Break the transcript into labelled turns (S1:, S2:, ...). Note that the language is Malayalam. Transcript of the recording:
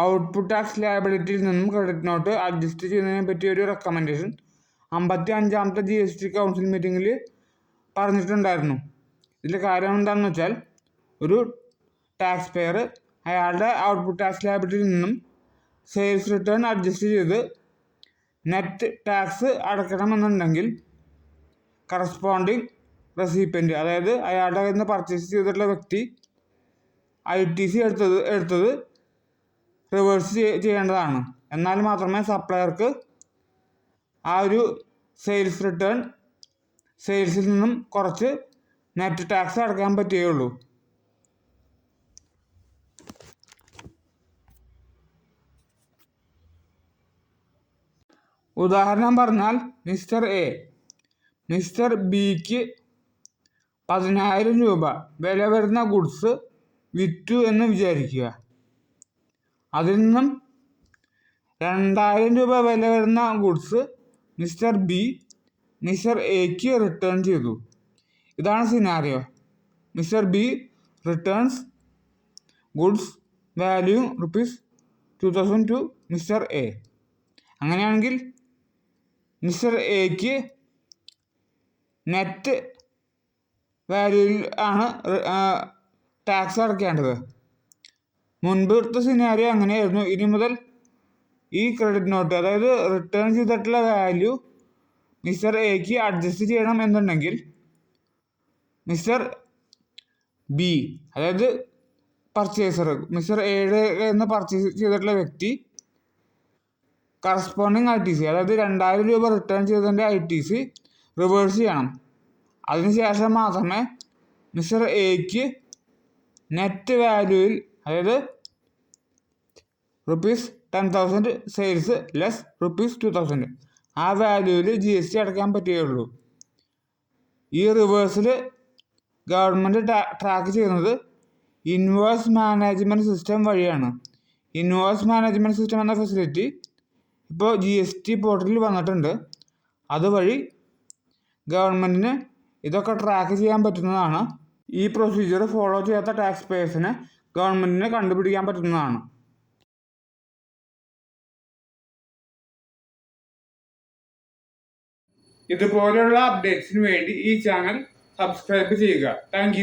S1: ഔട്ട്പുട്ട് ടാക്സ് ലയബിലിറ്റിയിൽ നിന്നും ക്രെഡിറ്റ് നോട്ട് അഡ്ജസ്റ്റ് ചെയ്യുന്നതിനെ പറ്റി ഒരു റെക്കമെൻഡേഷൻ അമ്പത്തി അഞ്ചാമത്തെ ജി എസ് ടി കൗൺസിൽ മീറ്റിങ്ങിൽ പറഞ്ഞിട്ടുണ്ടായിരുന്നു. ഇതിന്റെ കാര്യം എന്താണെന്ന് വെച്ചാൽ ഒരു ടാക്സ് പെയർ അയാളുടെ ഔട്ട്പുട്ട് ടാക്സ് ലയബിലിറ്റിയിൽ നിന്നും സെയിൽസ് റിട്ടേൺ അഡ്ജസ്റ്റ് ചെയ്ത് നെറ്റ് ടാക്സ് അടയ്ക്കണമെന്നുണ്ടെങ്കിൽ കറസ്പോണ്ടിങ് റെസിപ്പന്റ് അതായത് അയാളുടെ കയ്യിൽ നിന്ന് പർച്ചേസ് ചെയ്തിട്ടുള്ള വ്യക്തി ഐ ടി സി എടുത്തത് എടുത്തത് റിവേഴ്സ് ചെയ്യേണ്ടതാണ്. എന്നാൽ മാത്രമേ സപ്ലയർക്ക് ആ ഒരു സെയിൽസ് റിട്ടേൺ സെയിൽസിൽ നിന്നും കുറച്ച് നെറ്റ് ടാക്സ് അടക്കാൻ പറ്റുകയുള്ളൂ. ഉദാഹരണം പറഞ്ഞാൽ മിസ്റ്റർ എ മിസ്റ്റർ ബിക്ക് പതിനായിരം രൂപ വില വരുന്ന ഗുഡ്സ് വിറ്റു എന്ന് വിചാരിക്കുക. അതിൽ നിന്നും രണ്ടായിരം രൂപ വില വരുന്ന goods mister B mister A return ചെയ്തു. ഇതാണ് scenario mister B returns goods value rupees two thousand to mister A അങ്ങനെയാണെങ്കിൽ മിസ്റ്റർ എക്ക് നെറ്റ് വാല്യൂ ആണ് ടാക്സ് അടയ്ക്കേണ്ടത്. മുൻപ് എടുത്ത സിനാരിയോ അങ്ങനെയായിരുന്നു. ഇനി മുതൽ ഈ ക്രെഡിറ്റ് നോട്ട് അതായത് റിട്ടേൺ ചെയ്തിട്ടുള്ള വാല്യൂ മിസ്റ്റർ എക്ക് അഡ്ജസ്റ്റ് ചെയ്യണം എന്നുണ്ടെങ്കിൽ മിസ്റ്റർ ബി അതായത് പർച്ചേസർ മിസ്റ്റർ എയുടെ എന്ന് പർച്ചേസ് ചെയ്തിട്ടുള്ള വ്യക്തി കറസ്പോണ്ടിങ് ഐ ടി സി അതായത് രണ്ടായിരം രൂപ റിട്ടേൺ ചെയ്തതിന്റെ ഐ ടി സി റിവേഴ്സ് ചെയ്യണം. അതിനുശേഷം മാത്രമേ മിസ്റ്റർ എക്ക് നെറ്റ് വാല്യൂയിൽ അതായത് rupees ten thousand sales less rupees two thousand ആ വാല്യൂവിൽ ജി എസ് ടി അടയ്ക്കാൻ പറ്റുകയുള്ളൂ ഈ റിവേഴ്സിൽ ഗവൺമെന്റ് ട്രാക്ക് ചെയ്യുന്നത് ഇൻവേഴ്സ് മാനേജ്മെന്റ് സിസ്റ്റം വഴിയാണ്. ഇൻവേഴ്സ് മാനേജ്മെന്റ് സിസ്റ്റം എന്ന ഫെസിലിറ്റി ഇപ്പോൾ ജി എസ് ടി പോർട്ടലിൽ വന്നിട്ടുണ്ട്. അതുവഴി ഗവൺമെന്റിന് ഇതൊക്കെ ട്രാക്ക് ചെയ്യാൻ പറ്റുന്നതാണ്. ഈ പ്രൊസീജിയർ ഫോളോ ചെയ്യാത്ത ടാക്സ് പേയേഴ്സിനെ ഗവൺമെന്റിന് കണ്ടുപിടിക്കാൻ പറ്റുന്നതാണ്. ഇതുപോലെയുള്ള അപ്ഡേറ്റ്സിന് വേണ്ടി ഈ ചാനൽ സബ്സ്ക്രൈബ് ചെയ്യുക. താങ്ക്